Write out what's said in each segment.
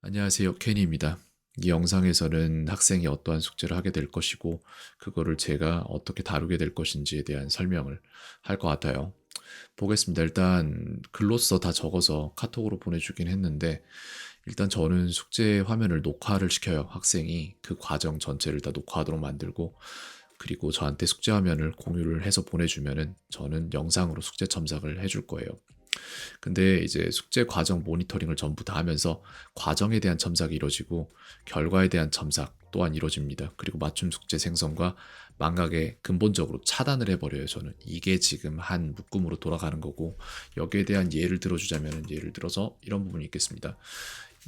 안녕하세요. 케니입니다. 이 영상에서는 학생이 어떠한 숙제를 하게 될 것이고, 그거를 제가 어떻게 다루게 될 것인지에 대한 설명을 할 것 같아요. 보겠습니다. 일단 글로써 다 적어서 카톡으로 보내주긴 했는데, 일단 저는 숙제 화면을 녹화를 시켜요. 학생이 그 과정 전체를 다 녹화하도록 만들고, 그리고 저한테 숙제 화면을 공유를 해서 보내주면은 저는 영상으로 숙제 첨삭을 해줄 거예요. 근데 이제 숙제 과정 모니터링을 전부 다 하면서 과정에 대한 첨삭이 이루어지고 결과에 대한 첨삭 또한 이루어집니다. 그리고 맞춤 숙제 생성과 망각에 근본적으로 차단을 해버려요. 저는 이게 지금 한 묶음으로 돌아가는 거고 여기에 대한 예를 들어주자면 예를 들어서 이런 부분이 있겠습니다.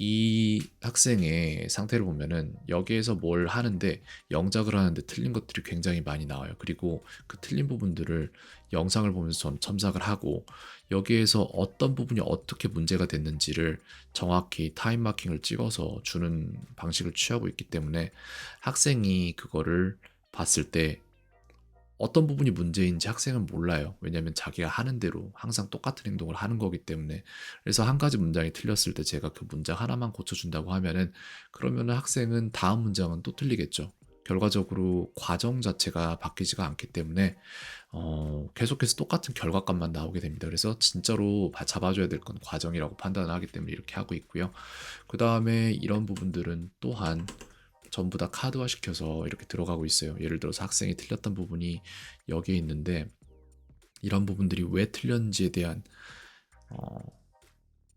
이 학생의 상태를 보면은 여기에서 뭘 하는데 영작을 하는데 틀린 것들이 굉장히 많이 나와요. 그리고 그 틀린 부분들을 영상을 보면서 전 첨삭을 하고 여기에서 어떤 부분이 어떻게 문제가 됐는지를 정확히 타임 마킹을 찍어서 주는 방식을 취하고 있기 때문에 학생이 그거를 봤을 때 어떤 부분이 문제인지 학생은 몰라요. 왜냐하면 자기가 하는 대로 항상 똑같은 행동을 하는 거기 때문에. 그래서 한 가지 문장이 틀렸을 때 제가 그 문장 하나만 고쳐준다고 하면은 그러면은 학생은 다음 문장은 또 틀리겠죠. 결과적으로 과정 자체가 바뀌지가 않기 때문에 어, 계속해서 똑같은 결과값만 나오게 됩니다. 그래서 진짜로 바- 잡아줘야 될 건 과정이라고 판단을 하기 때문에 이렇게 하고 있고요. 그 다음에 이런 부분들은 또한 전부 다 카드화 시켜서 이렇게 들어가고 있어요. 예를 들어서 학생이 틀렸던 부분이 여기에 있는데 이런 부분들이 왜 틀렸는지에 대한 어,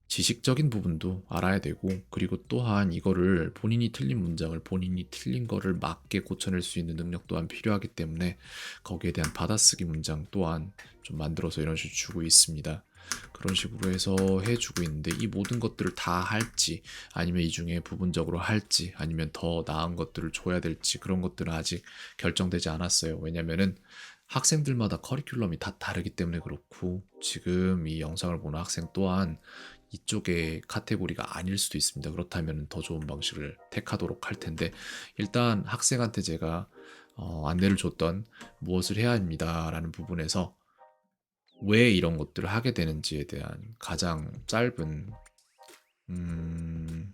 지식적인 부분도 알아야 되고 그리고 또한 이거를 본인이 틀린 문장을 본인이 틀린 거를 맞게 고쳐낼 수 있는 능력 또한 필요하기 때문에 거기에 대한 받아쓰기 문장 또한 좀 만들어서 이런 식으로 주고 있습니다. 그런 식으로 해서 해주고 있는데 이 모든 것들을 다 할지 아니면 이 중에 부분적으로 할지 아니면 더 나은 것들을 줘야 될지 그런 것들은 아직 결정되지 않았어요. 왜냐면은 학생들마다 커리큘럼이 다 다르기 때문에 그렇고 지금 이 영상을 보는 학생 또한 이쪽의 카테고리가 아닐 수도 있습니다. 그렇다면 더 좋은 방식을 택하도록 할 텐데 일단 학생한테 제가 어, 안내를 줬던 무엇을 해야 합니다라는 부분에서 왜 이런 것들을 하게 되는지에 대한 가장 짧은 음,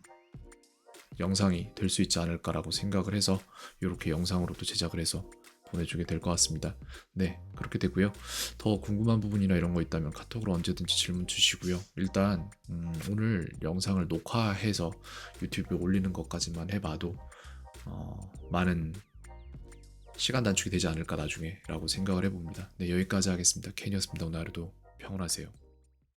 영상이 될 수 있지 않을까라고 생각을 해서 이렇게 영상으로도 제작을 해서 보내주게 될 것 같습니다. 네, 그렇게 되고요. 더 궁금한 부분이나 이런 거 있다면 카톡으로 언제든지 질문 주시고요. 일단 음, 오늘 영상을 녹화해서 유튜브에 올리는 것까지만 해봐도 어, 많은 시간 단축이 되지 않을까 나중에라고 생각을 해봅니다. 네, 여기까지 하겠습니다. 캔이었습니다. 오늘 하루도 평온하세요.